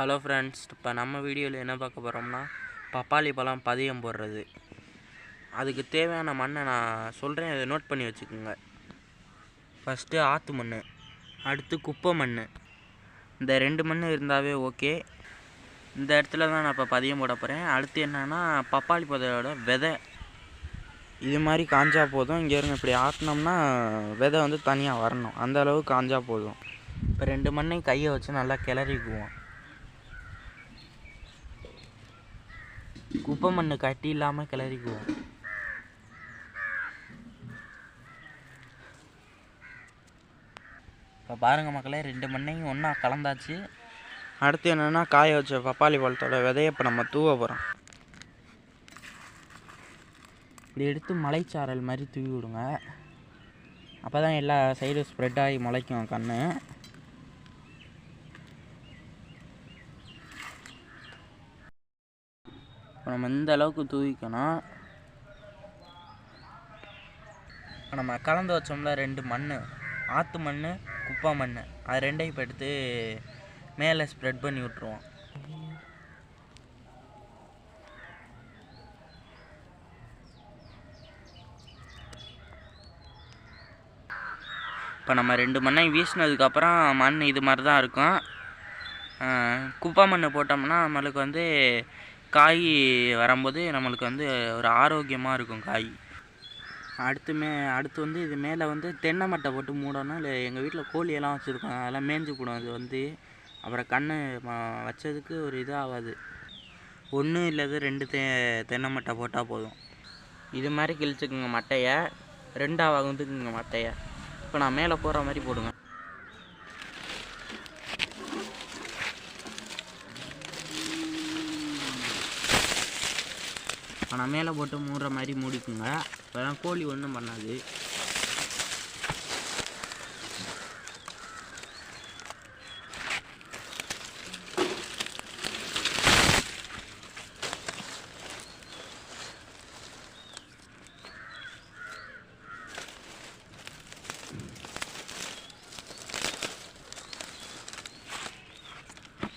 Hello friends இப்போ நம்ம வீடியோவில் என்ன பார்க்க போகிறோம்னா பப்பாளி பழம் பதியம் போடுறது. அதுக்கு தேவையான மண்ணை நான் சொல்கிறேன் அதை நோட் பண்ணி வச்சுக்கோங்க. ஃபஸ்ட்டு ஆற்று மண் அடுத்து குப்பை மண் இந்த ரெண்டு மண் இருந்தாவே ஓகே இந்த இடத்துல தான் நான் இப்போ பதியம் போட போகிறேன் அடுத்து என்னென்னா பப்பாளி பதையோட விதை. இது மாதிரி காஞ்சா போதும். இங்கே இருங்க இப்படி ஆட்டினோம்னா விதை வந்து தனியாக வரணும். அந்த அளவுக்கு காஞ்சா போதும். இப்போ ரெண்டு மண்ணையும் கையை வச்சு நல்லா கிளறிக்குவோம். குப்பை மண் கட்டி இல்லாமல் கிளறிக்குவோம் இப்போ பாருங்கள் மக்களே ரெண்டு மண்ணையும் ஒன்றா கலந்தாச்சு. அடுத்து என்னென்னா காய வச்ச பப்பாளி பழத்தோட விதையை இப்போ நம்ம தூவ போகிறோம் இப்படி எடுத்து மலைச்சாரல் மாதிரி தூவி விடுங்க. அப்போ தான் எல்லா சைடும் ஸ்ப்ரெட் ஆகி முளைக்கும் கன்று இப்போ நம்ம இந்த அளவுக்கு தூவிக்கணும். இப்போ நம்ம கலந்து வச்சோம்ல ரெண்டு மண் ஆற்று மண் குப்பை மண் அது ரெண்டையும் இப்போ எடுத்து மேலே ஸ்ப்ரெட் பண்ணி விட்ருவோம் இப்போ நம்ம ரெண்டு மண்ணையும் வீசினதுக்கப்புறம் மண் இது மாதிரி தான் இருக்கும் குப்பை மண் போட்டோம்னா நம்மளுக்கு வந்து காய் வரும்போது நம்மளுக்கு வந்து ஒரு ஆரோக்கியமாக இருக்கும் காய். அடுத்து மே அடுத்து வந்து இது மேலே வந்து தென்னை மட்டை போட்டு மூடணும். இல்லை எங்கள் வீட்டில் கோழியெல்லாம் வச்சுருக்கோம். அதெல்லாம் மேய்ஞ்சு போடும் அது வந்து. அப்புறம் கண் வச்சதுக்கு ஒரு இதாகாது ஒன்று இல்லாத ரெண்டு தெ தென்னை மட்டை போட்டால் போதும். இது மாதிரி கிழிச்சுக்குங்க மட்டையை. ரெண்டாக மட்டையை. இப்போ நான் மேலே போகிற மாதிரி போடுங்க. இப்போ நான் மேலே போட்டு மூடுற மாதிரி மூடிக்குங்க. இப்போதான் கோழி ஒன்றும் பண்ணாது.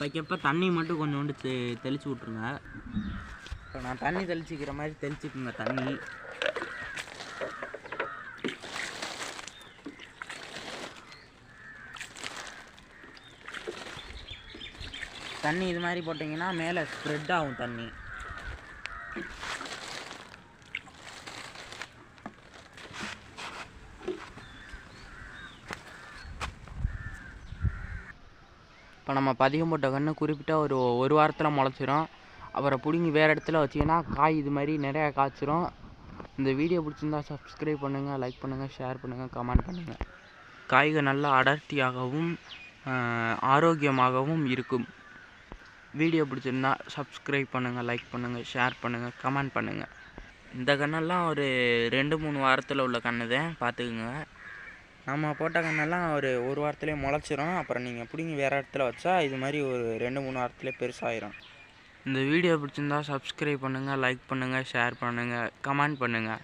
வைக்கப்போ தண்ணி மட்டும் கொஞ்சோண்டு தெ தெளிச்சு விட்ருங்க இப்போ நான் தண்ணி தெளிச்சிக்கிற மாதிரி தெளிச்சுக்குங்க தண்ணி. தண்ணி இது மாதிரி போட்டிங்கன்னா மேலே ஸ்ப்ரெட் ஆகும் தண்ணி. இப்போ நம்ம பதியம் போட்ட கன்று குறிப்பிட்ட ஒரு ஒரு வாரத்தில் முளைச்சிரும். அப்புறம் பிடுங்கி வேறு இடத்துல வச்சிங்கன்னா காய் இது மாதிரி நிறையா காய்ச்சிரும். இந்த வீடியோ பிடிச்சிருந்தா சப்ஸ்கிரைப் பண்ணுங்கள் லைக் பண்ணுங்கள் ஷேர் பண்ணுங்கள் கமெண்ட் பண்ணுங்கள் காய்கள் நல்லா அடர்த்தியாகவும் ஆரோக்கியமாகவும் இருக்கும். வீடியோ பிடிச்சிருந்தா சப்ஸ்கிரைப் பண்ணுங்கள் லைக் பண்ணுங்கள் ஷேர் பண்ணுங்கள் கமெண்ட் பண்ணுங்கள் இந்த கண்ணெல்லாம் ஒரு ரெண்டு மூணு வாரத்தில் உள்ள கன்று தான் பார்த்துக்குங்க. நம்ம போட்ட கண்ணெல்லாம் ஒரு ஒரு வாரத்துலேயே முளைச்சிரும். அப்புறம் நீங்கள் பிடிங்கி வேறு இடத்துல வச்சா இது மாதிரி ஒரு ரெண்டு மூணு வாரத்துலேயே பெருசாயிரும். இந்த வீடியோ பிடிச்சிருந்தா சப்ஸ்கிரைப் பண்ணுங்கள் லைக் பண்ணுங்கள் ஷேர் பண்ணுங்கள் கமெண்ட் பண்ணுங்கள்